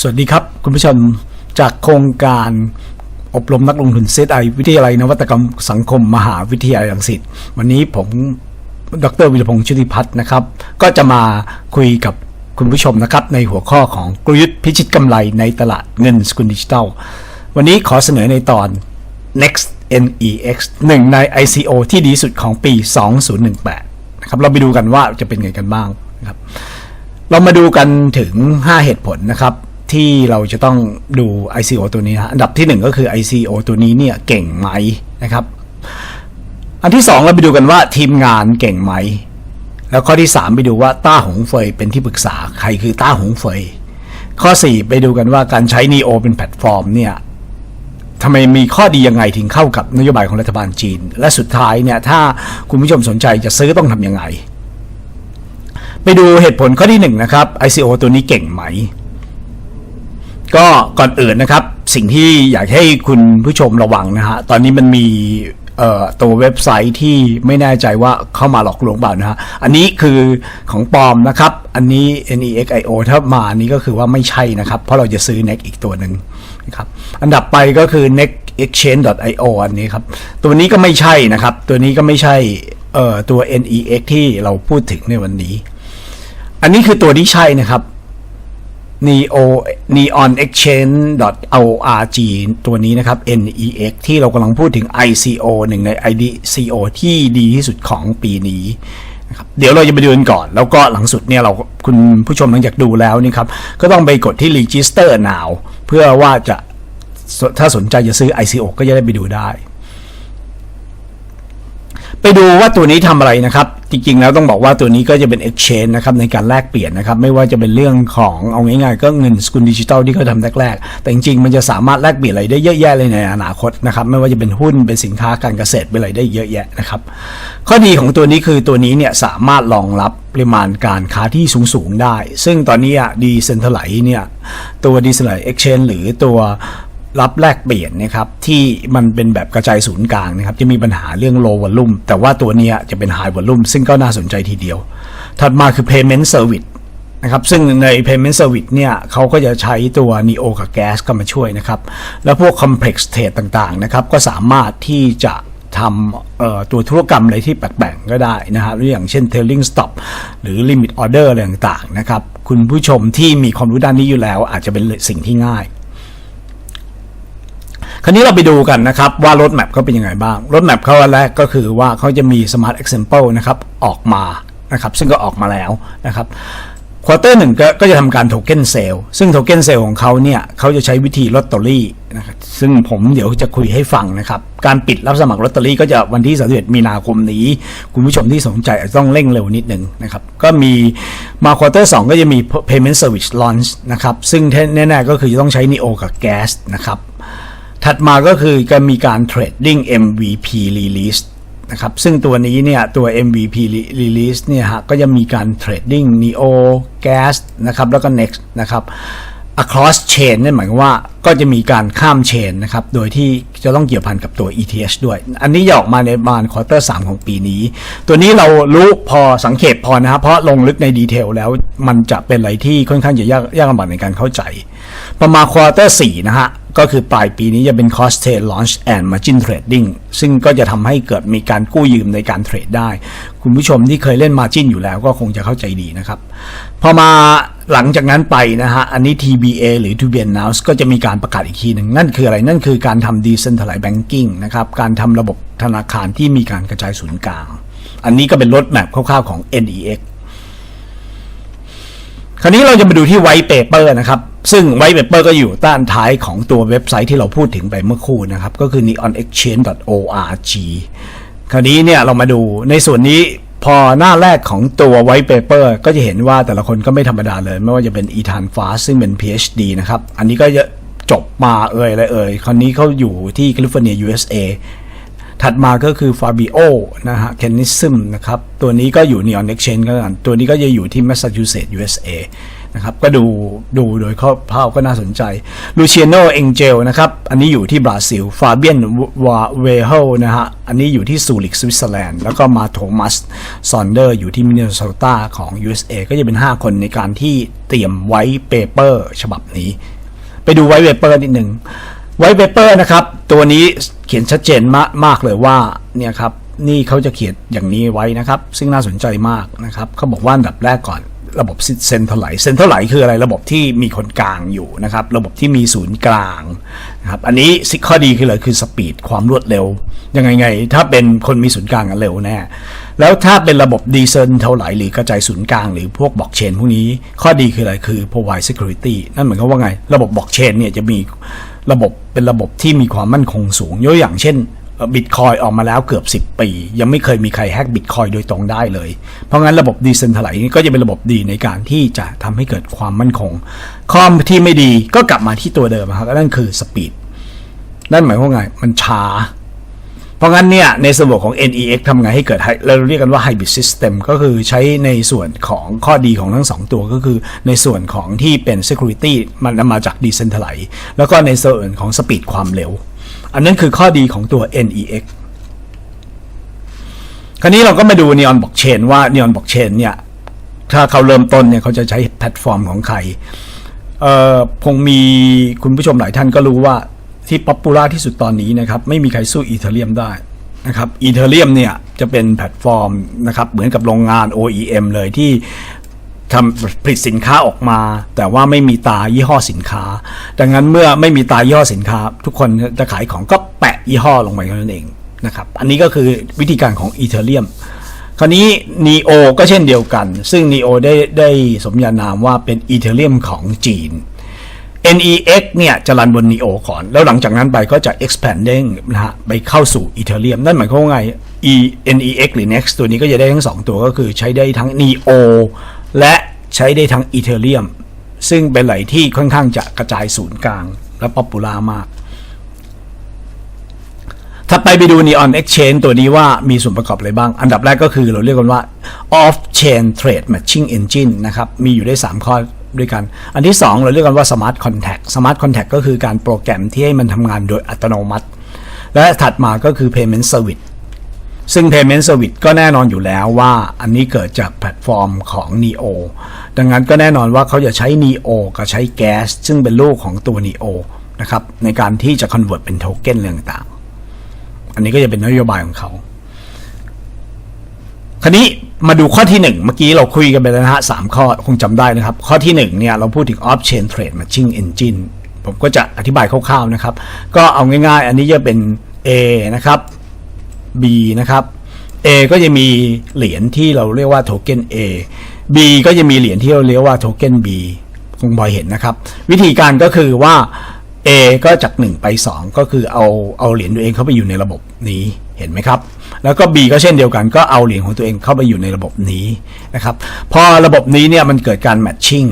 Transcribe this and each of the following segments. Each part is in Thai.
สวัสดีครับ คุณผู้ชมจากโครงการอบรมนักลงทุนเซตไอวิทยาลัยนวัตกรรมสังคมมหาวิทยาลัยรังสิตวันนี้ผมดรวิรพงษ์ชุติพัฒน์นะครับ ก็จะมาคุยกับคุณผู้ชมนะครับ ในหัวข้อของกลยุทธ์พิชิตกำไรในตลาดเงินสกุลดิจิทัล วันนี้ขอเสนอในตอน next NEX หนึ่งใน ICO ที่ดีสุดของปี 2018นะครับเราไปดูกันว่าจะเป็นไงกันบ้างนะครับเรามาดูกันถึง 5 เหตุผลนะครับ ที่เราจะต้องดู ICO ตัวนี้นะอันดับที่ 1 ก็คือ ICO ตัวนี้เนี่ยเก่งไหมนะครับ อันที่ 2 เราไปดูกันว่าทีมงานเก่งไหม แล้วข้อที่ 3 ไปดูว่าต้าหงเฟยเป็นที่ปรึกษาใครคือต้าหงเฟย ข้อ 4 ไปดูกันว่าการใช้ NEO เป็นแพลตฟอร์มเนี่ยทำไมมีข้อดียังไงถึงเข้ากับนโยบายของรัฐบาลจีน และสุดท้ายเนี่ยถ้าคุณผู้ชมสนใจจะซื้อต้องทำยังไง ไปดูเหตุผลข้อที่หนึ่งนะครับ ICO ตัวนี้เก่งไหม ก็ก่อนอื่นนะครับ สิ่งที่อยากให้คุณผู้ชมระวังนะฮะตอนนี้มันมีตัวเว็บไซต์ที่ไม่แน่ใจว่าเข้ามาหลอกลวงเปล่านะฮะอันนี้คือของปลอมนะครับ อันนี้ NEXIO ถ้ามาอันนี้ก็คือว่าไม่ใช่นะครับ เพราะเราจะซื้อ NEX อีกตัวหนึ่งนะครับอันดับไปก็คือ NEX exchange.io อันนี้ครับ ตัวนี้ก็ไม่ใช่นะครับ ตัวนี้ก็ไม่ใช่ตัว NEX ที่เราพูดถึงในวันนี้ อันนี้คือตัวที่ใช่นะครับ neo neon exchange org ตัวนี้นะครับ nex ที่เรากำลังพูดถึง ico หนึ่งใน ICO ที่ดีที่สุดของปีนี้นะครับเดี๋ยวเราจะไปดูกันก่อน แล้วก็หลังสุดเนี่ยเราคุณผู้ชมหลังจากดูแล้วนี่ครับก็ต้องไปกดที่ register now เพื่อว่าจะถ้าสนใจจะซื้อ ICO ก็จะได้ไปดูได้ ไปดูว่าตัวนี้ทำอะไรนะครับ จริงๆ แล้วต้องบอกว่าตัวนี้ก็จะเป็น exchange นะครับในการแลกเปลี่ยนนะครับไม่ว่าจะเป็นเรื่องของเอาง่ายๆ ก็เงินสกุลดิจิทัลที่เขาทำแรกๆแต่จริงๆ มันจะสามารถแลกเปลี่ยนอะไรได้เยอะแยะเลยในอนาคตนะครับไม่ว่าจะเป็นหุ้นเป็นสินค้าการเกษตรเป็นอะไรได้เยอะแยะนะครับข้อดีของตัวนี้คือตัวนี้เนี่ยสามารถรองรับปริมาณการค้าที่สูงๆได้ ซึ่งตอนนี้ดีเซนท r ไลเนี่ยตัวดีเซนทไลเอ็กชแนนหรือตัว รับแลกเปลี่ยนนะครับที่มันเป็นแบบกระจายศูนย์กลางนะครับจะมีปัญหาเรื่อง low volume แต่ว่าตัวนี้จะเป็น high volume ซึ่งก็น่าสนใจทีเดียว ถัดมาคือ payment service นะครับซึ่งใน payment service เนี่ยเขาก็จะใช้ตัว neo กับ gas เข้ามาช่วยนะครับ แล้วพวก complex trade ต่างๆนะครับก็สามารถที่จะทำตัวธุรกรรมอะไรที่แปลกๆก็ได้นะครับอย่างเช่น trailing stop หรือ limit order อะไรต่างๆนะครับ คุณผู้ชมที่มีความรู้ด้านนี้อยู่แล้วอาจจะเป็นสิ่งที่ง่าย คราวนี้เราไปดูกันนะครับว่ารถแมพเขาเป็นยังไงบ้างรถแมพเขาแรกก็คือว่าเขาจะมี Smart Example นะครับออกมานะครับซึ่งก็ออกมาแล้วนะครับควอเตอร์หนึ่งก็จะทำการโทเก้นเซลล์ซึ่งโทเก้นเซลล์ของเขาเนี่ยเขาจะใช้วิธีลอตเตอรี่นะครับซึ่งผมเดี๋ยวจะคุยให้ฟังนะครับ การปิดรับสมัครลอตเตอรี่ก็จะวันที่31มีนาคมนี้ คุณผู้ชมที่สนใจต้องเร่งเร็วนิดหนึ่งนะครับ ก็มีมาควอเตอร์สก็จะมี payment service launch นะครับ ซึ่งแน่ๆก็คือจะต้องใช้ neo กับ gas นะครับ ถัดมาก็คือการมีการ trading MVP release นะครับ ซึ่งตัวนี้เนี่ย ตัว MVP release เนี่ยฮะก็จะมีการ trading neo gas นะครับ แล้วก็ next นะครับ across chain นั่นหมายความว่าก็จะมีการข้าม chain นะครับ โดยที่จะต้องเกี่ยวพันกับตัว ETH ด้วย อันนี้จะออกมาในประมาณควอเตอร์ 3 ของปีนี้ ตัวนี้เรารู้พอสังเกตพอนะครับ เพราะลงลึกในดีเทลแล้วมันจะเป็นอะไรที่ค่อนข้างจะยากยากลำบากในการเข้าใจ ประมาณควอเตอร์4นะฮะ ก็คือปลายปีนี้จะเป็น cost tail launch and margin trading ซึ่งก็จะทำให้เกิดมีการกู้ยืมในการเทรดได้ คุณผู้ชมที่เคยเล่น margin อยู่แล้วก็คงจะเข้าใจดีนะครับ พอมาหลังจากนั้นไปนะฮะ อันนี้ TBA หรือ To be announced ก็จะมีการประกาศอีกทีหนึ่ง นั่นคืออะไร นั่นคือการทำ decentralized banking นะครับ การทำระบบธนาคารที่มีการกระจายศูนย์กลาง อันนี้ก็เป็นรถแมพคร่าวๆของ NEX คราวนี้เราจะมาดูที่ white paper นะครับ ซึ่ง white paper ก็อยู่ด้านท้ายของตัวเว็บไซต์ที่เราพูดถึงไปเมื่อคู่นะครับ ก็คือ neonexchange.org คราวนี้เนี่ยเรามาดูในส่วนนี้พอหน้าแรกของตัว white paper ก็จะเห็นว่าแต่ละคนก็ไม่ธรรมดาเลย ไม่ว่าจะเป็น e t a n f a s ซึ่งเป็น PhD นะครับ อันนี้ก็จะจบมาเอ่ยอะไรเอ่ยคราวนี้เขาอยู่ที่แคลิฟอร์เนีย USA ถัดมาก็คือ Fabio นะฮะ Kenism นะครับ ตัวนี้ก็อยู่ Neon Exchange กันตัวนี้ก็จะอยู่ที่ Massachusetts USA นะครับ ก็ดูดูโดยข้อภาพก็น่าสนใจลูเชียโนเองเจลนะครับ อันนี้อยู่ที่บราซิล ฟาเบียนวาเวเฮลนะฮะ อันนี้อยู่ที่ซูริกสวิตเซอร์แลนด์ แล้วก็มาโทมัสซอนเดอร์อยู่ที่มินนิโซตาของ USA ก็จะเป็น 5 คนในการที่เตรียมไว้เปเปอร์ฉบับนี้ ไปดูไว้เปเปอร์นิดหนึ่งไว้เปเปอร์นะครับ ตัวนี้เขียนชัดเจนมากมากเลยว่าเนี่ยครับนี่เขาจะเขียนอย่างนี้ไว้นะครับ ซึ่งน่าสนใจมากนะครับเขาบอกว่าอันดับแรกก่อน ระบบเซ็นเทอร์ไลเซ็นเทอร์ไลคืออะไรระบบที่มีคนกลางอยู่นะครับ ระบบที่มีศูนย์กลางนะครับอันนี้สิข้อดีคืออะไรคือสปีดความรวดเร็ว ยังไงไง ถ้าเป็นคนมีศูนย์กลางกันเร็วแน่แล้วถ้าเป็นระบบดีเซนเทอร์ไลหรือกระจายศูนย์กลางหรือพวกบล็อกเชนพวกนี้ ข้อดีคืออะไรคือ provide security นั่นเหมือนกับว่าไง ระบบบล็อกเชนเนี่ยจะมีระบบเป็นระบบที่มีความมั่นคงสูงยกอย่างเช่น บิตคอยออกมาแล้วเกือบ 10 ปี ยังไม่เคยมีใครแฮกบิตคอยโดยตรงได้เลย เพราะงั้นระบบดีเซนท r ไลนี้ก็จะเป็นระบบดีในการที่จะทำให้เกิดความมั่นคง ข้อที่ไม่ดีก็กลับมาที่ตัวเดิมครับนั่นคือสปีดนั่นหมายความว่าไงมันช้า เพราะงั้นเนี่ยในระบบของ NEX ทำไงให้เกิดเราเรียกกันว่า hybrid system ก็คือใช้ในส่วนของข้อดีของทั้งสองตัวก็คือในส่วนของที่เป็น security มันมาจาก decentralized แล้วก็ในส่วนของ speed ความเร็ว อันนั้นคือข้อดีของตัว NEX คราวนี้เราก็มาดู Neon Blockchain ว่า Neon Blockchain เนี่ย ถ้าเขาเริ่มต้นเนี่ยเขาจะใช้แพลตฟอร์มของใครเอ่อคงมีคุณผู้ชมหลายท่านก็รู้ว่าที่ป๊อปปูล่าที่สุดตอนนี้นะครับ ไม่มีใครสู้อีเทเรียมได้นะครับอีเทเรียมเนี่ยจะเป็นแพลตฟอร์มนะครับเหมือนกับโรงงาน OEM เลยที่ ทำผลิตสินค้าออกมา แต่ว่าไม่มีตายี่ห้อสินค้า ดังนั้นเมื่อไม่มีตายี่ห้อสินค้า ทุกคนจะขายของก็แปะยี่ห้อลงไปเท่านั้นเองนะครับอันนี้ก็คือวิธีการของอีเทเรียมคราวนี้ Neo ก็เช่นเดียวกัน ซึ่ง Neo ได้ได้สมญานามว่าเป็นอีเทเรียมของจีน NEX เนี่ยจะรันบน Neo ก่อน แล้วหลังจากนั้นไปก็จะ expanding นะฮะไปเข้าสู่ Ethereum นั่นหมายความว่าไง E NEX หรือ Next ตัวนี้ก็จะได้ทั้ง 2 ตัวก็คือใช้ได้ทั้ง Neo และใช้ได้ทั้ง Ethereum ซึ่งเป็นไหลที่ค่อนข้างจะกระจายศูนย์กลาง และป๊อปปูล่ามาก ถ้าไปไปดู Neon Exchange ตัวนี้ว่ามีส่วนประกอบอะไรบ้าง อันดับแรกก็คือเราเรียกกันว่า Off Chain Trade Matching Engine นะครับ มีอยู่ได้ 3 ข้อด้วยกัน อันที่ 2 เราเรียกกันว่า Smart Contact Smart Contact ก็คือการโปรแกรมที่ให้มันทำงานโดยอัตโนมัติ และถัดมาก็คือ Payment Service ซึ่ง Payment Service ก็แน่นอนอยู่แล้วว่าอันนี้เกิดจากแพลตฟอร์มของ Neo ดังนั้นก็แน่นอนว่าเขาจะใช้ Neo กับใช้ Gas ซึ่งเป็นลูกของตัว Neo นะครับในการที่จะ convert เป็นโทเก้นเรื่องต่าง อันนี้ก็จะเป็นนโยบายของเขา คราวนี้มาดูข้อที่หนึ่งเมื่อกี้เราคุยกันไปแล้วนะฮะสามข้อคงจำได้นะครับ ข้อที่หนึ่งเนี่ยเราพูดถึง off chain trade matching engine ผมก็จะอธิบายคร่าวๆนะครับ ก็เอาง่ายๆ อันนี้จะเป็น A นะครับ B นะครับ A ก็จะมีเหรียญที่เราเรียกว่าโทเก้น A B ก็จะมีเหรียญที่เราเรียกว่าโทเก้น B คงบอยเห็นนะครับ วิธีการก็คือว่า A ก็จาก 1 ไป 2 ก็คือเอาเอาเหรียญตัวเองเข้าไปอยู่ในระบบนี้เห็นไหมครับ แล้วก็ B ก็เช่นเดียวกันก็เอาเหรียญของตัวเองเข้าไปอยู่ในระบบนี้นะครับ พอระบบนี้เนี่ยมันเกิดการแมทชิ่ง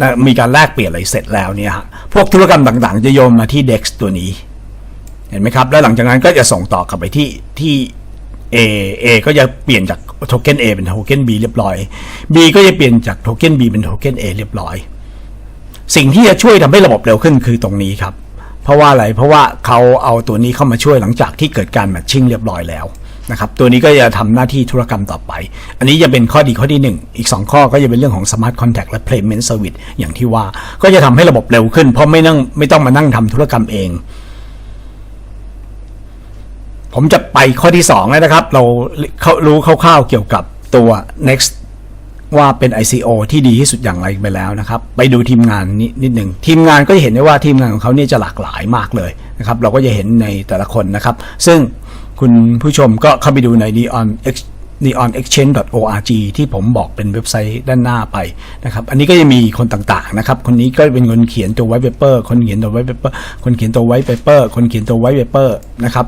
นะมีการแลกเปลี่ยนอะไรเสร็จแล้วเนี่ยพวกธุรกรรมต่างๆ จะโยนมาที่ DEX ตัวนี้ เห็นไหมครับ แล้วหลังจากนั้นก็จะส่งต่อกลับไปที่ที่ A A ก็จะเปลี่ยนจากโทเค็น A เป็นโทเค็น B เรียบร้อย B ก็จะเปลี่ยนจากโทเค็น B เป็นโทเค็น A เรียบร้อย สิ่งที่จะช่วยทำให้ระบบเร็วขึ้นคือตรงนี้ครับ เพราะว่าอะไร เพราะว่าเขาเอาตัวนี้เข้ามาช่วยหลังจากที่เกิดการแมทชิ่งเรียบร้อยแล้วนะครับ ตัวนี้ก็จะทำหน้าที่ธุรกรรมต่อไป อันนี้จะเป็นข้อดีข้อที่ 1 อีก 2 ข้อก็จะเป็นเรื่องของ Smart Contract และ Payment Service อย่างที่ว่า ก็จะทำให้ระบบเร็วขึ้น เพราะไม่นั่งไม่ต้องมานั่งทำธุรกรรมเอง ผมจะไปข้อที่ 2 แล้วนะครับ เราเขารู้คร่าวๆเกี่ยวกับตัว next ว่าเป็น ICO ที่ดีที่สุดอย่างไรไปแล้วนะครับ ไปดูทีมงานนิดนิดหนึ่งทีมงานก็จะเห็นได้ว่าทีมงานของเขาเนี่ยจะหลากหลายมากเลยนะครับ เราก็จะเห็นในแต่ละคนนะครับ ซึ่งคุณผู้ชมก็เข้าไปดูใน neon X neonexchange.org ที่ผมบอกเป็นเว็บไซต์ด้านหน้าไปนะครับ อันนี้ก็จะมีคนต่างๆนะครับ คนนี้ก็เป็นคนเขียนตัวไวท์เปเปอร์ คนเขียนตัวไวท์เปเปอร์ คนเขียนตัวไวท์เปเปอร์ คนเขียนตัวไวท์เปเปอร์นะครับ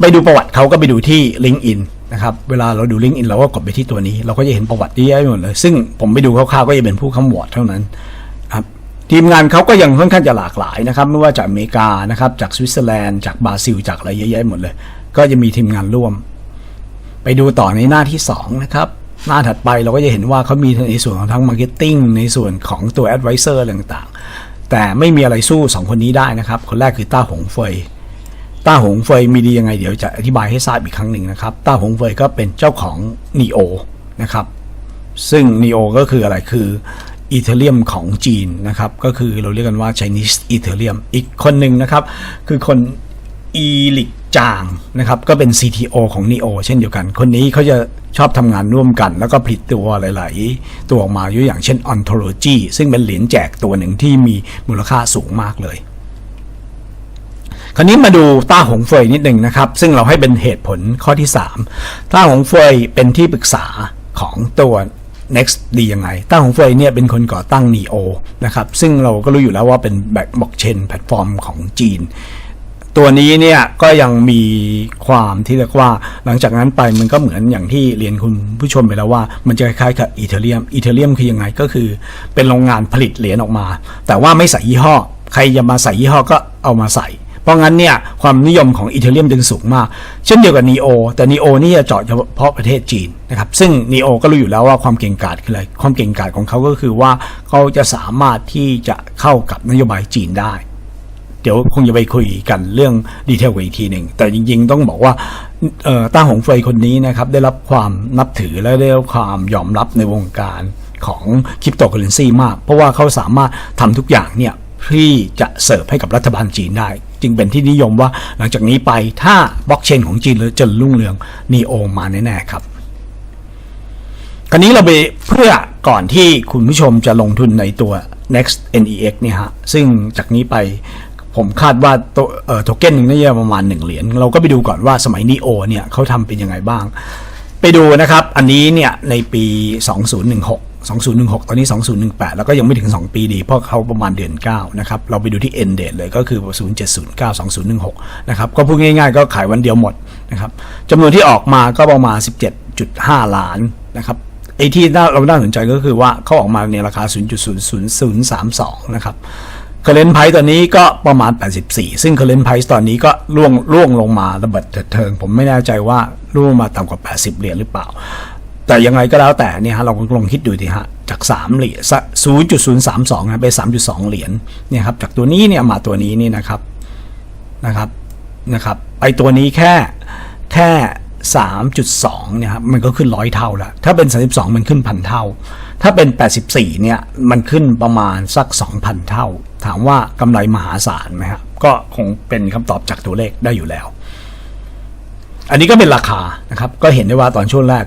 ไปดูประวัติเขาก็ไปดูที่ LinkedIn นะครับเวลาเราดู LinkedIn เราก็กดไปที่ตัวนี้ เราก็จะเห็นประวัติเยอะหมดเลย ซึ่งผมไปดูคร่าวๆก็จะเป็นผู้คำวอร์ดเท่านั้นครับทีมงานเขาก็ยังค่อนข้างจะหลากหลายนะครับไม่ว่าจากอเมริกานะครับจากสวิตเซอร์แลนด์จากบราซิล จากอะไรเยอะแยะหมดเลย ก็จะมีทีมงานร่วม ไปดูต่อในหน้าที่2นะครับหน้าถัดไปเราก็จะเห็นว่าเขามีในส่วนของทั้งมาร์เก็ตติ้งในส่วนของตัวแอดไวเซอร์ต่างๆ แต่ไม่มีอะไรสู้ 2 คนนี้ได้นะครับ คนแรกคือต้าหงเฟย ต้าหงเฟยมีดียังไงเดี๋ยวจะอธิบายให้ทราบอีกครั้งหนึ่งนะครับ ต้าหงเฟยก็เป็นเจ้าของ NEO นะครับ ซึ่ง NEO ก็คืออะไรคืออีเทเรียมของจีนนะครับ ก็คือเราเรียกกันว่า Chinese Ethereum อีกคนหนึ่งนะครับ คือคนอีลิกจางนะครับ ก็เป็น CTO ของ NEO เช่นเดียวกัน คนนี้เขาจะชอบทำงานร่วมกัน แล้วก็ผลิตตัวหลาย ๆ ตัวออกมาอยกอย่างเช่น Ontology ซึ่งเป็นเหรียญแจกตัวหนึ่งที่มีมูลค่าสูงมากเลย คราวนี้มาดูต้าหงเฟยนิดหนึ่งนะครับ ซึ่งเราให้เป็นเหตุผลข้อที่ 3 ต้าหงเฟยเป็นที่ปรึกษาของตัว next ดียังไง ต้าหงเฟยเนี่ยเป็นคนก่อตั้ง neo นะครับ ซึ่งเราก็รู้อยู่แล้วว่าเป็นแบ็กบล็อกเชนแพลตฟอร์มของจีน ตัวนี้เนี่ยก็ยังมีความที่เรียกว่า หลังจากนั้นไปมันก็เหมือนอย่างที่เรียนคุณผู้ชมไปแล้วว่า มันจะคล้ายๆกับอีเทเรียมอีเทเรียมคือยังไงก็คือเป็นโรงงานผลิตเหรียญออกมา แต่ว่าไม่ใส่ยี่ห้อ ใครจะมาใส่ยี่ห้อก็เอามาใส่ เพราะงั้นเนี่ยความนิยมของอีเทเรียมจึงสูงมาก เช่นเดียวกับ NEO แต่ NEO นี่จะเจาะเฉพาะประเทศจีนนะครับซึ่ง NEO ก็รู้อยู่แล้วว่าความเก่งกาจคืออะไรความเก่งกาจของเขาก็คือว่าเขาจะสามารถที่จะเข้ากับนโยบายจีนได้ เดี๋ยวคงจะไปคุยกันเรื่องดีเทลกันอีกทีหนึ่งแต่จริงๆ ต้องบอกว่าต้าหงเฟยคนนี้นะครับได้รับความนับถือและได้รับความยอมรับในวงการของคริปโตเคอเรนซีมาก เพราะว่าเขาสามารถทำทุกอย่างเนี่ย ที่จะเสิร์ฟให้กับรัฐบาลจีนได้ จึงเป็นที่นิยมว่าหลังจากนี้ไปถ้าบล็อกเชนของจีนจะรุ่งเรืองนีโอมาแน่ๆครับคราวนี้เราไปเพื่อก่อนที่คุณผู้ชมจะลงทุนในตัว next nex เนี่ยฮะซึ่งจากนี้ไปผมคาดว่าตัวเออโทเก้นหนึ่งน่าจะประมาณ 1 เหรียญเราก็ไปดูก่อนว่าสมัยนีโอเนี่ยเขาทำเป็นยังไงบ้าง ไปดูนะครับ อันนี้เนี่ยในปี 2016 2016 ตอนนี้ 2018 แล้วก็ยังไม่ถึง 2 ปีดี เพราะเขาประมาณเดือน 9 นะครับ เราไปดูที่ end date เลยก็คือ 0709 2016 นะครับ ก็พูดง่ายๆ ก็ขายวันเดียวหมดนะครับจำนวนที่ออกมาก็ประมาณ 17.5 ล้านนะครับไอ้ที่น่าเราน่าสนใจก็คือว่าเขาออกมาในราคา 0.00032 นะครับ current price ตอนนี้ก็ประมาณ 84 ซึ่ง current price ตอนนี้ก็ล่วงล่วงลงมาระเบิดเทิง ผมไม่แน่ใจว่าล่วงมาต่ำกว่า 80 เหรียญหรือเปล่า แต่ยังไงก็แล้วแต่เนี่ยฮะเราลองคิดดูดิฮะจาก3เหรียญ0.032นะไป3.2เหรียญเนี่ยครับจากตัวนี้เนี่ยมาตัวนี้นี่นะครับนะครับนะครับไอตัวนี้แค่แค่3.2เนี่ยครับมันก็ขึ้นร้อยเท่าแล้ว ถ้าเป็น32มันขึ้นพันเท่า ถ้าเป็น84เนี่ยมันขึ้นประมาณสัก2,000เท่า ถามว่ากำไรมหาศาลไหมครับก็คงเป็นคำตอบจากตัวเลขได้อยู่แล้ว อันนี้ก็เป็นราคานะครับ ก็เห็นได้ว่าตอนช่วงแรก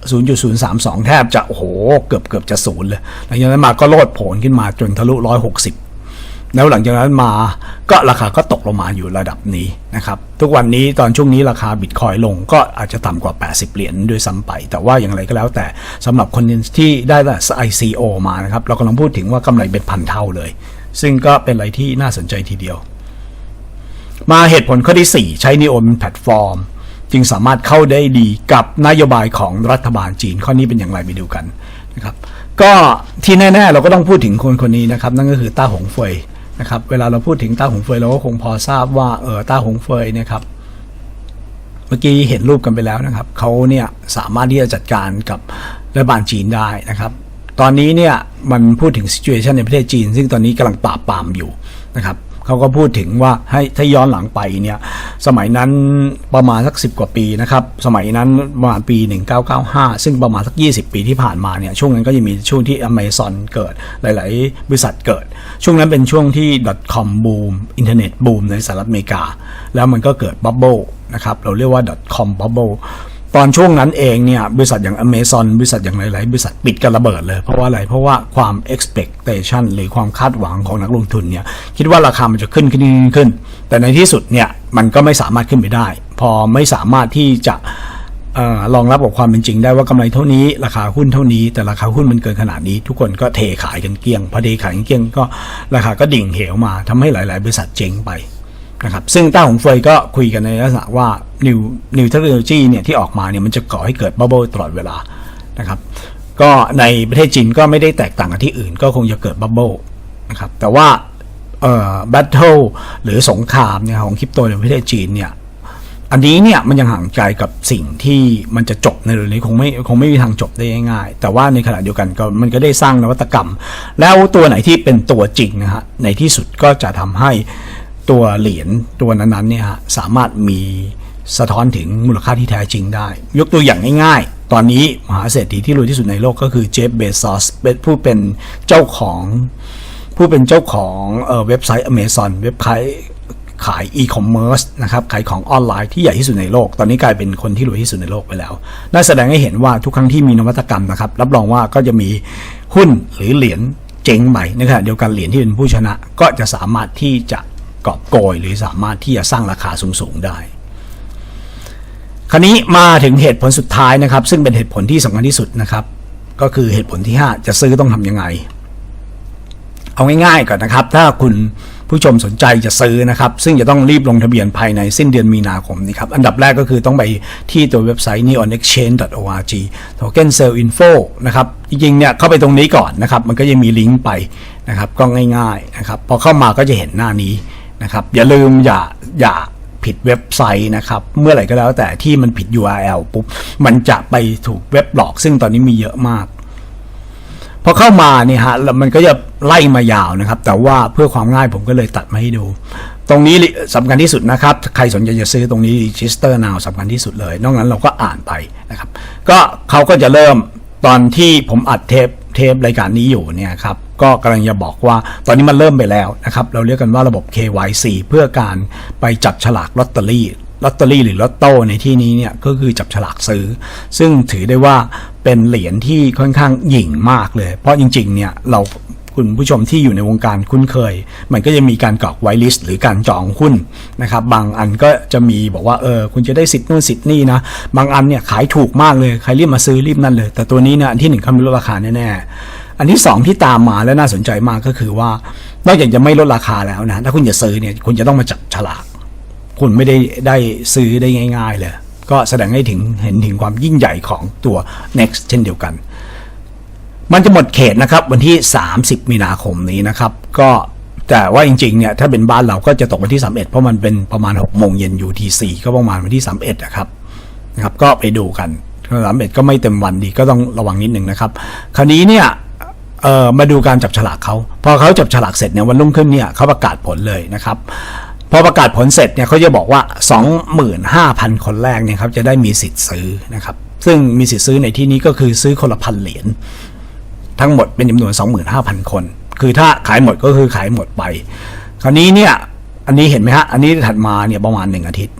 0.032 แทบจะโอ้โหเกือบเกือบจะศูนย์เลยหลังจากนั้นมาก็โลดโผนขึ้นมาจนทะลุ 160 แล้วหลังจากนั้นมาก็ราคาก็ตกลงมาอยู่ระดับนี้นะครับ ทุกวันนี้ตอนช่วงนี้ราคาบิตคอยลงก็อาจจะต่ำกว่า 80 เหรียญด้วยซ้ำไป แต่ว่าอย่างไรก็แล้วแต่สำหรับคนที่ได้แต่ ICO มานะครับ เรากำลังพูดถึงว่ากำไรเป็นพันเท่าเลย ซึ่งก็เป็นอะไรที่น่าสนใจทีเดียว มาเหตุผลข้อที่ 4 ใช้ Neo เป็นแพลตฟอร์ม จึงสามารถเข้าได้ดีกับนโยบายของรัฐบาลจีน ข้อนี้เป็นอย่างไรไปดูกันนะครับ ก็ที่แน่ๆ เราก็ต้องพูดถึงคนคนนี้นะครับ นั่นก็คือต้าหงเฟยนะครับ เวลาเราพูดถึงต้าหงเฟยเราก็คงพอทราบว่าเออต้าหงเฟยเนี่ยครับเมื่อกี้เห็นรูปกันไปแล้วนะครับเขาเนี่ยสามารถที่จะจัดการกับรัฐบาลจีนได้นะครับ ตอนนี้เนี่ยมันพูดถึง situation ในประเทศจีน ซึ่งตอนนี้กำลังปราบปรามอยู่นะครับ เขาก็พูดถึงว่าให้ถ้าย้อนหลังไปเนี่ยสมัยนั้นประมาณสัก 10 กว่าปีนะครับ สมัยนั้นประมาณปี 1995 ซึ่งประมาณสัก 20 ปีที่ผ่านมาเนี่ยช่วงนั้นก็จะมีช่วงที่ Amazon เกิดหลาย ๆ บริษัทเกิด ช่วงนั้นเป็นช่วงที่ .com บูมอินเทอร์เน็ตบูมในสหรัฐอเมริกา แล้วมันก็เกิดบับเบิลนะครับเราเรียกว่า .com bubble ตอนช่วงนั้นเองเนี่ยบริษัทอย่าง Amazon บริษัทอย่างหลาย ๆ บริษัทปิดกันระเบิดเลย เพราะว่าอะไร เพราะว่าความ expectation หรือความคาดหวังของนักลงทุนเนี่ยคิดว่าราคามันจะขึ้นขึ้นขึ้นขึ้นแต่ในที่สุดเนี่ยมันก็ไม่สามารถขึ้นไปได้ พอไม่สามารถที่จะออรองรับกับความเป็นจริงได้ว่ากำไรเท่านี้ ราคาหุ้นเท่านี้ แต่ราคาหุ้นมันเกินขนาดนี้ ทุกคนก็เทขายกันเกลี้ยงพอเทขายกันเกลี้ยงก็ราคาก็ดิ่งเหวมาทำให้หลาย ๆ บริษัทเจ๊งไป นะครับซึ่งต้าหงเฟยก็คุยกันในลักษณะว่า New New Technology เนี่ยที่ออกมาเนี่ยมันจะก่อให้เกิดบับเบิลตลอดเวลานะครับก็ในประเทศจีนก็ไม่ได้แตกต่างกับที่อื่น ก็คงจะเกิดบับเบิลนะครับแต่ว่าเอ่อแบทเทิลหรือสงครามเนี่ยของคริปโตในประเทศจีนเนี่ยอันนี้เนี่ยมันยังห่างไกลกับสิ่งที่มันจะจบในเรื่องนี้คงไม่คงไม่มีทางจบได้ง่ายๆ แต่ว่าในขณะเดียวกันก็มันก็ได้สร้างนวัตกรรม แล้วตัวไหนที่เป็นตัวจริงนะฮะในที่สุดก็จะทำให้ ตัวเหรียญตัวนั้นๆเนี่ยฮะสามารถมีสะท้อนถึงมูลค่าที่แท้จริงได้ ยกตัวอย่างง่ายๆ ตอนนี้มหาเศรษฐีที่รวยที่สุดในโลกก็คือเจฟเบซอสเป็นผู้เป็นเจ้าของผู้เป็นเจ้าของเออเว็บไซต์ Amazon เว็บขายขายอีคอมเมิร์ซนะครับขายของออนไลน์ที่ใหญ่ที่สุดในโลก ตอนนี้กลายเป็นคนที่รวยที่สุดในโลกไปแล้วนั่นแสดงให้เห็นว่าทุกครั้งที่มีนวัตกรรมนะครับรับรองว่าก็จะมีหุ้นหรือเหรียญเจ๊งใหม่ในขณะเดียวกันเหรียญที่เป็นผู้ชนะก็จะสามารถที่จะ กอบโกยหรือสามารถที่จะสร้างราคาสูงๆได้คราวนี้มาถึงเหตุผลสุดท้ายนะครับ ซึ่งเป็นเหตุผลที่สำคัญที่สุดนะครับ ก็คือเหตุผลที่ 5 จะซื้อต้องทำยังไง เอาง่ายๆก่อนนะครับ ถ้าคุณผู้ชมสนใจจะซื้อนะครับ ซึ่งจะต้องรีบลงทะเบียนภายในสิ้นเดือนมีนาคมนี้ครับ อันดับแรกก็คือต้องไปที่ตัวเว็บไซต์ neonexchange.org token sale info นะครับ จริงๆ เนี่ยเข้าไปตรงนี้ก่อนนะครับ มันก็จะมีลิงก์ไปนะครับ ก็ง่ายๆนะครับ พอเข้ามาก็จะเห็นหน้านี้ นะครับ อย่าลืมอย่าอย่าผิดเว็บไซต์นะครับ เมื่อไหร่ก็แล้วแต่ที่มันผิด URL ปุ๊บ มันจะไปถูกเว็บหลอก ซึ่งตอนนี้มีเยอะมาก พอเข้ามาเนี่ยฮะแล้วมันก็จะไล่มายาวนะครับ แต่ว่าเพื่อความง่ายผมก็เลยตัดมาให้ดู ตรงนี้สำคัญที่สุดนะครับ ใครสนใจจะซื้อตรงนี้ register now สำคัญที่สุดเลย นอกนั้นเราก็อ่านไปนะครับ ก็เขาก็จะเริ่มตอนที่ผมอัดเทปเทปรายการนี้อยู่เนี่ยครับ ก็กำลังจะบอกว่าตอนนี้มันเริ่มไปแล้วนะครับ เราเรียกกันว่าระบบ KYC เพื่อการไปจับฉลากลอตเตอรี่ลอตเตอรี่หรือลอตโต้ในที่นี้เนี่ยก็คือจับฉลากซื้อ ซึ่งถือได้ว่าเป็นเหรียญที่ค่อนข้างหยิ่งมากเลย เพราะจริงๆเนี่ยเราคุณผู้ชมที่อยู่ในวงการคุ้นเคย มันก็จะมีการกรอกไวลิสต์หรือการจองหุ้นนะครับ บางอันก็จะมีบอกว่าเออคุณจะได้สิทธิ์นู่นสิทธิ์นี่นะ บางอันเนี่ยขายถูกมากเลย ใครรีบมาซื้อรีบนั่นเลย แต่ตัวนี้เนี่ยอันที่หนึ่งเขาไม่ลดราคาแน่ๆ อันที่สองที่ตามมาและน่าสนใจมากก็คือว่านอกจากจะไม่ลดราคาแล้วนะ ถ้าคุณจะซื้อเนี่ยคุณจะต้องมาจับฉลาก คุณไม่ได้ได้ซื้อได้ง่าย ๆ เลย ก็แสดงให้ถึงเห็นถึงความยิ่งใหญ่ของตัว next เช่นเดียวกัน มันจะหมดเขตนะครับ วันที่ 30 มีนาคมนี้นะครับ ก็แต่ว่าจริงๆเนี่ยถ้าเป็นบ้านเราก็จะตกวันที่ 31 เพราะมันเป็นประมาณ6โมงเย็น UTC ก็ประมาณวันที่ 31นะครับนะครับ ก็ไปดูกัน31ก็ไม่เต็มวันดีก็ต้องระวังนิดหนึ่งนะครับ คราวนี้เนี่ย เออมาดูการจับฉลากเขาพอเขาจับฉลากเสร็จเนี่ยวันรุ่งขึ้นเนี่ยเขาประกาศผลเลยนะครับพอประกาศผลเสร็จเนี่ยเขาจะบอกว่า 25,000 คนแรกเนี่ยครับจะได้มีสิทธิ์ซื้อนะครับ ซึ่งมีสิทธิ์ซื้อในที่นี้ก็คือซื้อคนละพันเหรียญทั้งหมดเป็นจำนวน 25,000 คน คือถ้าขายหมดก็คือขายหมดไป คราวนี้เนี่ยอันนี้เห็นไหมฮะ อันนี้ถัดมาเนี่ยประมาณหนึ่งอาทิตย์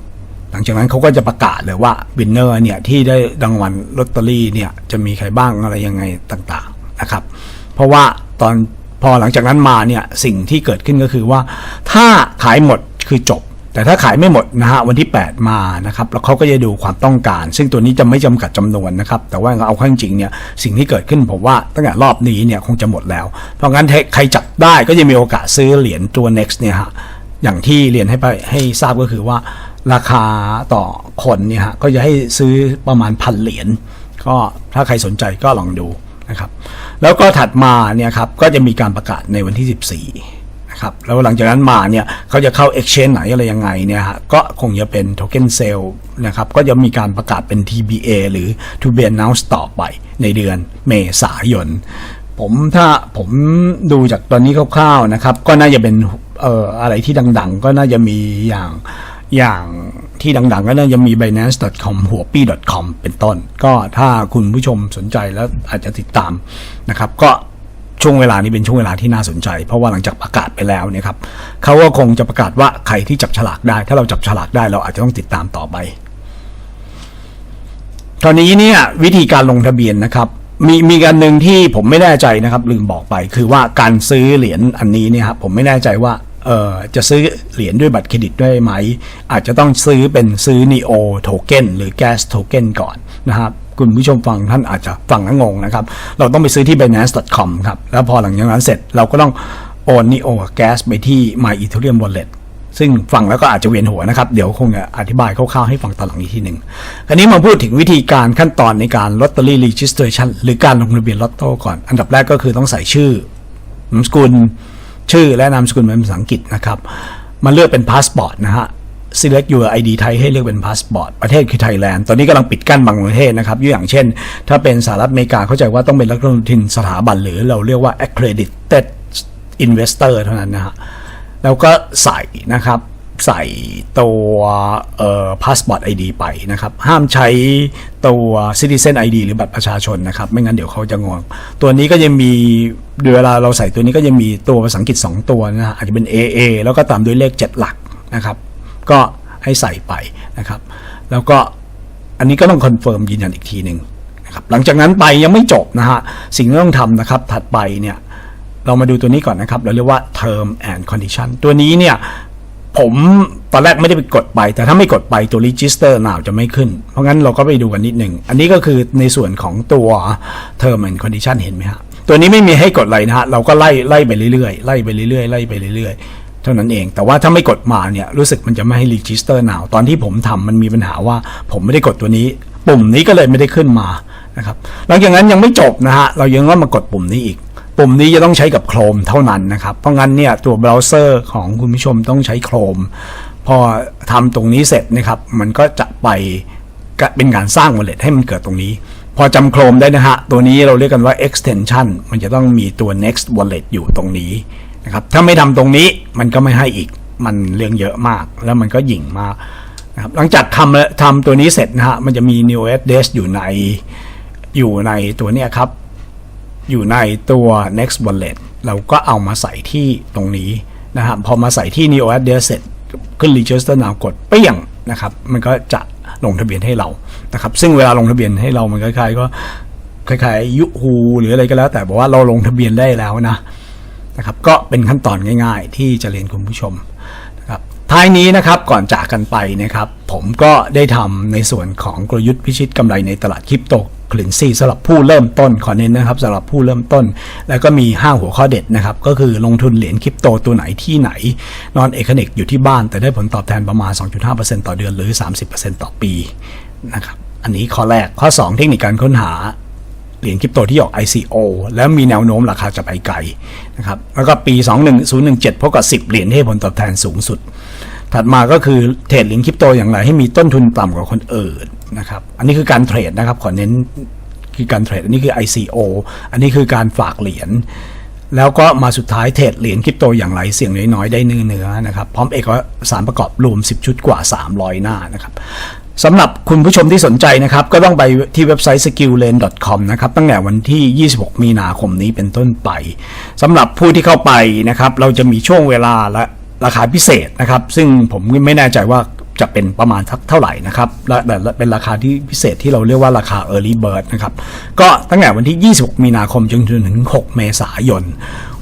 หลังจากนั้นเขาก็จะประกาศเลยว่าวินเนอร์เนี่ยที่ได้รางวัลลอตเตอรี่เนี่ยจะมีใครบ้างอะไรยังไงต่างๆนะครับ ราะว่าตอนพอหลังจากนั้นมาเนี่ยสิ่งที่เกิดขึ้นก็คือว่า ถ้าขายหมดคือจบ แต่ถ้าขายไม่หมดนะฮะวันที่ 8 มานะครับแล้วเขาก็จะดูความต้องการ ซึ่งตัวนี้จะไม่จำกัดจำนวนนะครับ แต่ว่าเอาเข้าจริงเนี่ยสิ่งที่เกิดขึ้นผมว่าตั้งแต่รอบนี้เนี่ยคงจะหมดแล้ว เพราะงั้นใครจับได้ก็จะมีโอกาสซื้อเหรียญตัว next เนี่ยฮะอย่างที่เรียนให้ไปให้ทราบก็คือว่า ราคาต่อคนเนี่ยฮะก็จะให้ซื้อประมาณพันเหรียญก็ถ้าใครสนใจก็ลองดู นะครับแล้วก็ถัดมาเนี่ยครับก็จะมีการประกาศในวันที่ 14นะครับแล้วหลังจากนั้นมาเนี่ยเขาจะเข้า Exchange ไหนอะไรยังไงเนี่ยฮะก็คงจะเป็น Token Sale นะครับก็จะมีการประกาศเป็น TBA หรือ To be announced ต่อไปในเดือนเมษายน ผมถ้าผมดูจากตอนนี้คร่าวๆนะครับก็น่าจะเป็นเอ่ออะไรที่ดังๆ ก็น่าจะมีอย่างอย่าง ที่ดังๆ ก็น่าจะมี binance.com หัวปี .com เป็นต้น ก็ถ้าคุณผู้ชมสนใจแล้วอาจจะติดตามนะครับ ก็ช่วงเวลานี้เป็นช่วงเวลาที่น่าสนใจ เพราะว่าหลังจากประกาศไปแล้วเนี่ยครับเขาก็คงจะประกาศว่าใครที่จับฉลากได้ ถ้าเราจับฉลากได้เราอาจจะต้องติดตามต่อไปตอนนี้เนี่ยวิธีการลงทะเบียนนะครับ มีมีการหนึ่งที่ผมไม่แน่ใจนะครับ ลืมบอกไปคือว่าการซื้อเหรียญอันนี้เนี่ยครับผมไม่แน่ใจว่า จะซื้อเหรียญด้วยบัตรเครดิตด้วยไหม อาจจะต้องซื้อเป็นซื้อ neo token หรือ gas token ก่อนนะครับคุณผู้ชมฟังท่านอาจจะฟังแล้วงงนะครับ เราต้องไปซื้อที่ binance.com ครับ แล้วพอหลังจากนั้นเสร็จเราก็ต้องโอน neo กับ gas ไปที่ my ethereum wallet ซึ่งฟังแล้วก็อาจจะเวียนหัวนะครับ เดี๋ยวคงจะอธิบายคร่าวๆให้ฟังตอนหลังอีกทีหนึ่งคราวนี้มาพูดถึงวิธีการขั้นตอนในการลอตเตอรี่ registration หรือการลงทะเบียนลอตโต้ก่อน อันดับแรกก็คือต้องใส่ชื่อนามสกุล ชื่อและนามสกุลเป็นภาษาอังกฤษนะครับ มาเลือกเป็นพาสปอร์ตนะฮะ select your ID ไทยให้เลือกเป็นพาสปอร์ตประเทศคือไทยแลนด์ ตอนนี้กำลังปิดกั้นบางประเทศนะครับอย่างเช่น ถ้าเป็นสหรัฐอเมริกาเข้าใจว่าต้องเป็นนักลงทุนสถาบันหรือเราเรียกว่า accredited investor เท่านั้นนะฮะแล้วก็ใส่นะครับ ใส่ตัวเอ่อ passport ID ไปนะครับ ห้ามใช้ตัว citizen ID หรือบัตรประชาชนนะครับ ไม่งั้นเดี๋ยวเขาจะงง ตัวนี้ก็จะมีเวลาเราใส่ตัวนี้ก็จะมีตัวภาษาอังกฤษ 2 ตัวนะฮะอาจจะเป็น AA แล้วก็ตามด้วยเลข 7 หลักนะครับ ก็ให้ใส่ไปนะครับ แล้วก็อันนี้ก็ต้องคอนเฟิร์มยืนยันอีกทีหนึ่งนะครับ หลังจากนั้นไปยังไม่จบนะฮะ สิ่งที่ต้องทำนะครับ ถัดไปเนี่ยเรามาดูตัวนี้ก่อนนะครับ เราเรียกว่า term and condition ตัวนี้เนี่ย ผมตอนแรกไม่ได้ไปกดไป แต่ถ้าไม่กดไปตัว register now จะไม่ขึ้น เพราะงั้นเราก็ไปดูกันนิดหนึ่ง อันนี้ก็คือในส่วนของตัว term and condition เห็นไหมฮะ ตัวนี้ไม่มีให้กดอะไรนะฮะ เราก็ไล่ไล่ไปเรื่อยๆ ไล่ไปเรื่อยๆ ไล่ไปเรื่อยๆ เท่านั้นเอง แต่ว่าถ้าไม่กดมาเนี่ย รู้สึกมันจะไม่ให้ register now ตอนที่ผมทำมันมีปัญหาว่า ผมไม่ได้กดตัวนี้ ปุ่มนี้ก็เลยไม่ได้ขึ้นมา นะครับ หลังจากนั้นยังไม่จบนะฮะ เรายังต้องมากดปุ่มนี้อีก ปุ่มนี้จะต้องใช้กับ Chrome เท่านั้นนะครับ เพราะงั้นเนี่ยตัวเบราว์เซอร์ของคุณผู้ชมต้องใช้ Chrome พอทำตรงนี้เสร็จนะครับ มันก็จะไปเป็นการสร้าง wallet ให้มันเกิดตรงนี้ พอจำ Chrome ได้นะฮะ ตัวนี้เราเรียกกันว่า extension มันจะต้องมีตัว next wallet อยู่ตรงนี้นะครับ ถ้าไม่ทำตรงนี้มันก็ไม่ให้อีก มันเรื่องเยอะมาก แล้วมันก็หยิ่งมากนะครับหลังจากทำทำตัวนี้เสร็จนะฮะ มันจะมี new address อยู่ในอยู่ในตัวเนี้ยครับ อยู่ในตัว next wallet เราก็เอามาใส่ที่ตรงนี้นะครับพอมาใส่ที่ neo address เสร็จขึ้น register now กดเปี้ยงนะครับมันก็จะลงทะเบียนให้เรานะครับซึ่งเวลาลงทะเบียนให้เรามันคล้ายๆก็คล้ายๆยุฮูหรืออะไรก็แล้ว แต่บอกว่าเราลงทะเบียนได้แล้วนะนะครับก็เป็นขั้นตอนง่าย ๆ ที่จะเรียนคุณผู้ชมนะครับท้ายนี้นะครับก่อนจากกันไปนะครับ ผมก็ได้ทำในส่วนของกลยุทธ์พิชิตกำไรในตลาดคริปโต คอเรนซีสำหรับผู้เริ่มต้นขอเน้นนะครับสำหรับผู้เริ่มต้น แล้วก็มี 5 หัวข้อเด็ดนะครับ ก็คือลงทุนเหรียญคริปโตตัวไหนที่ไหน นอนเอกเนกอยู่ที่บ้าน แต่ได้ผลตอบแทนประมาณ 2.5%ต่อเดือนหรือ 30%ต่อปีนะครับอันนี้ข้อแรกข้อ 2 เทคนิคการค้นหาเหรียญคริปโตที่ออก ICO แล้วมีแนวโน้มราคาจะไปไกลนะครับแล้วก็ปี 21017พบกับ 10 เหรียญที่ให้ผลตอบแทนสูงสุด ถัดมาก็คือเทรดเหรียญคริปโตอย่างไรให้มีต้นทุนต่ำกว่าคนอื่น นะครับอันนี้คือการเทรดนะครับขอเน้นคือการเทรดอันนี้คือ ICO อันนี้คือการฝากเหรียญแล้วก็มาสุดท้ายเทรดเหรียญคริปโตอย่างไรเสี่ยงน้อยๆได้เนื้อเนื้อๆนะครับพร้อมเอกสารประกอบรวม 10 ชุดกว่า 300 หน้านะครับสำหรับคุณผู้ชมที่สนใจนะครับ ก็ต้องไปที่เว็บไซต์ skilllane.com นะครับตั้งแต่วันที่ 26 มีนาคมนี้เป็นต้นไปสำหรับผู้ที่เข้าไปนะครับ เราจะมีช่วงเวลาและราคาพิเศษนะครับ ซึ่งผมไม่แน่ใจว่า จะเป็นประมาณสักเท่าไหร่นะครับและแต่เป็นราคาที่พิเศษที่เราเรียกว่าราคา Early Bird นะครับ ก็ตั้งแต่วันที่ 26 มีนาคมจนถึง 6 เมษายน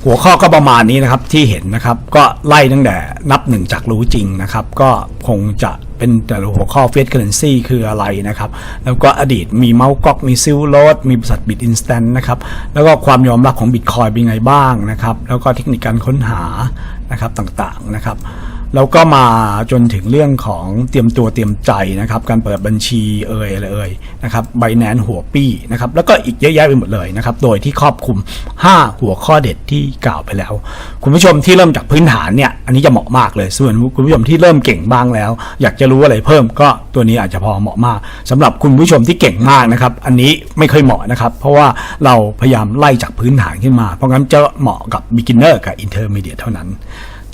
หัวข้อก็ประมาณนี้นะครับที่เห็นนะครับ ก็ไล่ตั้งแต่นับหนึ่งจากรู้จริงนะครับ ก็คงจะเป็นแต่ละหัวข้อเฟสเคอร์เรนซีคืออะไรนะครับ แล้วก็อดีตมีเมาส์ก๊อกมีซิลโลดมีบริษัทบิตอินสแตนนะครับ แล้วก็ความยอมรับของบิตคอยเป็นไงบ้างนะครับ แล้วก็เทคนิคการค้นหานะครับต่างๆนะครับ แล้วก็มาจนถึงเรื่องของเตรียมตัวเตรียมใจนะครับ การเปิดบัญชีเอ่ยอะไรเอ่ยนะครับไบแนนหัวปี้นะครับแล้วก็อีกเยอะแยะไปหมดเลยนะครับ โดยที่ครอบคลุม 5 หัวข้อเด็ดที่กล่าวไปแล้ว คุณผู้ชมที่เริ่มจากพื้นฐานเนี่ย อันนี้จะเหมาะมากเลย ส่วนคุณผู้ชมที่เริ่มเก่งบ้างแล้ว อยากจะรู้อะไรเพิ่มก็ตัวนี้อาจจะพอเหมาะมากสำหรับคุณผู้ชมที่เก่งมากนะครับ อันนี้ไม่ค่อยเหมาะนะครับ เพราะว่าเราพยายามไล่จากพื้นฐานขึ้นมา เพราะงั้นจะเหมาะกับ beginner กับ intermediate เท่านั้น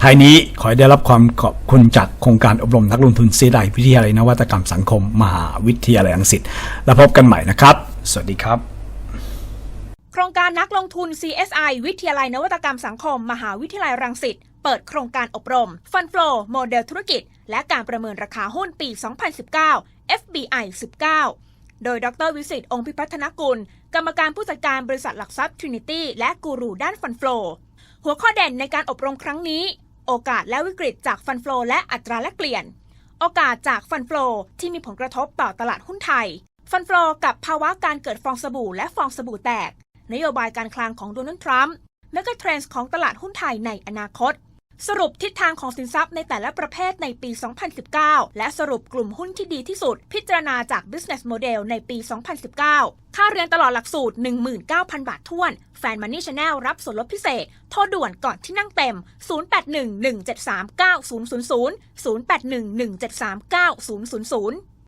ท้ายนี้ขอให้ได้รับความขอบคุณจากโครงการอบรมนักลงทุนซีไดวิทยาลัยนวัตกรรมสังคม มหาวิทยาลัยอังสิตแล้วพบกันใหม่นะครับ สวัสดีครับ โครงการนักลงทุน CSI วิทยาลัยนวัตกรรมสังคม มหาวิทยาลัยรังสิตเปิดโครงการอบรม Fund Flow โมเดลธุรกิจ และการประเมินราคาหุ้นปี 2019 FBI 19 โดยดรวิสิตองค์พิพัฒนกุล กรรมการผู้จัดการบริษัทหลักทรัพย์ Trinity และกูรูด้าน Fund Flow หัวข้อเด่นในการอบรมครั้งนี้ โอกาสและวิกฤตจากฟันเฟ้อและอัตราแลกเปลี่ยน โอกาสจากฟันเฟ้อที่มีผลกระทบต่อตลาดหุ้นไทย ฟันเฟลกับภาวะการเกิดฟองสบู่และฟองสบู่แตก นโยบายการคลังของโดนัลด์ทรัมป์และก็เทรนด์ของตลาดหุ้นไทยในอนาคต สรุปทิศทางของสินทรัพย์ในแต่ละประเภทในปี 2019 และสรุปกลุ่มหุ้นที่ดีที่สุด พิจารณาจาก business model ในปี 2019 ค่าเรียนตลอดหลักสูตร 19,000 บาทท้วน แฟน Money Channel รับส่วนลดพิเศษ โทรด่วนก่อนที่นั่งเต็ม 0811739000 0811739000